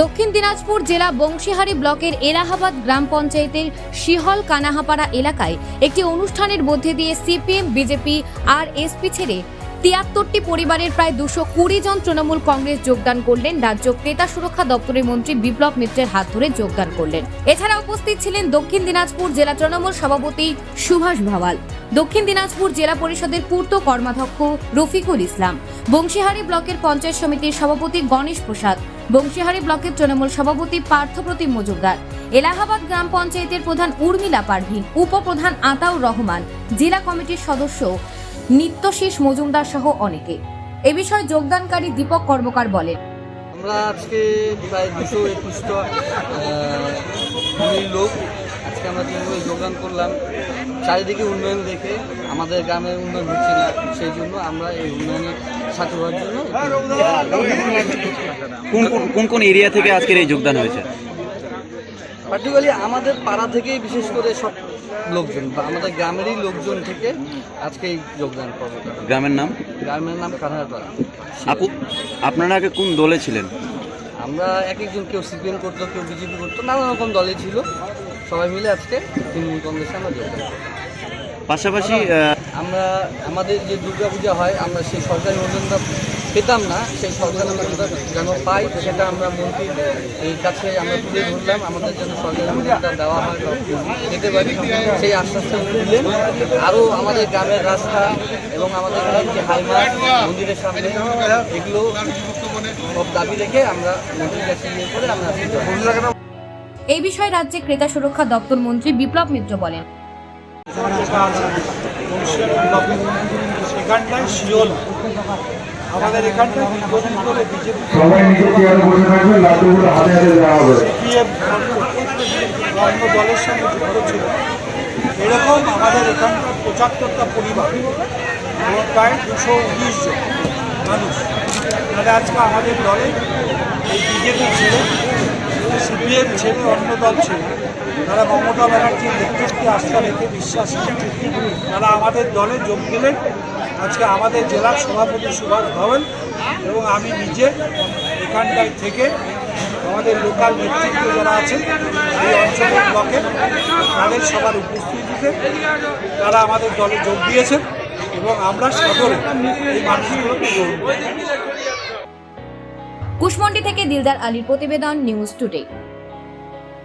দক্ষিণ দিনাজপুর জেলা বংশীহারি ব্লকের এলাহাবাদ গ্রাম পঞ্চায়েতের শিহল কানাহাপাড়া এলাকায় একটি অনুষ্ঠানের মধ্যে দিয়ে সিপিএম, বিজেপি, আর এসপি ছেড়ে তিয়াত্তরটি পরিবারের প্রায় দুশো কুড়ি জন তৃণমূল কংগ্রেস যোগদান করলেন। রাজ্য ক্রেতা সুরক্ষা দপ্তরের মন্ত্রী বিপ্লব মিত্রের হাত ধরে যোগদান করলেন। এছাড়া উপস্থিত ছিলেন দক্ষিণ দিনাজপুর জেলা তৃণমূল সভাপতি সুভাষ ভাওয়াল। দক্ষিণ দিনাজপুর জেলা পরিষদের পূর্ত কর্মাধ্যক্ষ রফিকুল ইসলাম, বংশীহারি ব্লকের পঞ্চায়েত সমিতির সভাপতি গণেশ প্রসাদ, বংশীহারি ব্লকের তৃণমূল সভাপতি পার্থপ্রতিম মজুমদার, এলাহাবাদ গ্রাম পঞ্চায়েতের প্রধান উর্মিলা পারভিন উপপ্রধান আতাউর রহমান, জেলা কমিটির সদস্য নিত্যশীষ মজুমদার সহ অনেকে। এ বিষয়ে যোগদানকারী দীপক কর্মকার বলেন, আমরা আজকে প্রায় দুশো একুশটা লোক আজকে আমরা তৃণমূলে যোগদান করলাম। চারিদিকে উন্নয়ন দেখে আমাদের গ্রামের উন্নয়ন হচ্ছে না সেই জন্য আমরা এই উন্নয়নের সাথে হওয়ার জন্য কোন কোন- কোন কোন এরিয়া থেকে আজকের এই যোগদান হয়েছে? পার্টিকুলারলি আমাদের পাড়া থেকেই বিশেষ করে সব লোকজন বা আমাদের গ্রামেরই লোকজন থেকে আজকে এই যোগদান করব। গ্রামের নাম? গ্রামের নাম আপু আপনারা আগে কোন দলে ছিলেন? আমরা এক একজন কেউ সিপিএম করতো কেউ বিজেপি করতো নানা রকম দলে ছিল। সবাই মিলে আজকে তৃণমূল কংগ্রেসে আমরা করব পাশাপাশি আমরা আমাদের যে দুর্গাপূজা হয় আমরা সেই সরকারি অনুদানটা পেতাম না সেই সরকারি অনুদানটা যেন পাই সেটা আমরা মন্ত্রীর এই কাছে আমরা তুলে ধরলাম। আমাদের যেন সরকারি অনুদানটা দেওয়া হয় পেতে পারি সেই আশ্বাসটা দিলেন আরও আমাদের গ্রামের রাস্তা এবং আমাদের যে হাইমার্ট মন্দিরের সামনে এগুলো সব দাবি রেখে আমরা মন্ত্রীর কাছে ইয়ে করে আমরা এই বিষয়ে রাজ্যে ক্রেতা সুরক্ষা দপ্তর মন্ত্রী বিপ্লব মিত্র বলেন। শিওল। আমাদের এখানটায় দীর্ঘদিন ধরে বিজেপি অন্য দলের সঙ্গে যুক্ত ছিল। এরকম আমাদের এখানকার পঁচাত্তরটা পরিবার এবং প্রায় দুশো উনিশ জন মানুষ। তারা আজকে আমাদের দলে এই বিজেপি ছেড়ে সিপিএম ছেড়ে অন্য দল ছেড়ে তারা মমতা ব্যানার্জির নেতৃত্বে আস্থা রেখে বিশ্বাস তারা আমাদের দলে যোগ দিলেন। আজকে আমাদের জেলার সভাপতি সুভাষ ভবন এবং আমি নিজে এখানটায় থেকে আমাদের লোকাল নেতৃত্ব যারা আছেন, এই অঞ্চলের ব্লকে, তাদের সবার উপস্থিতিতে তারা আমাদের দলে যোগ দিয়েছেন এবং আমরা সাদরে এই মানুষগুলোকে গ্রহণ থেকে দিলদার আলীর প্রতিবেদন নিউজ টুডে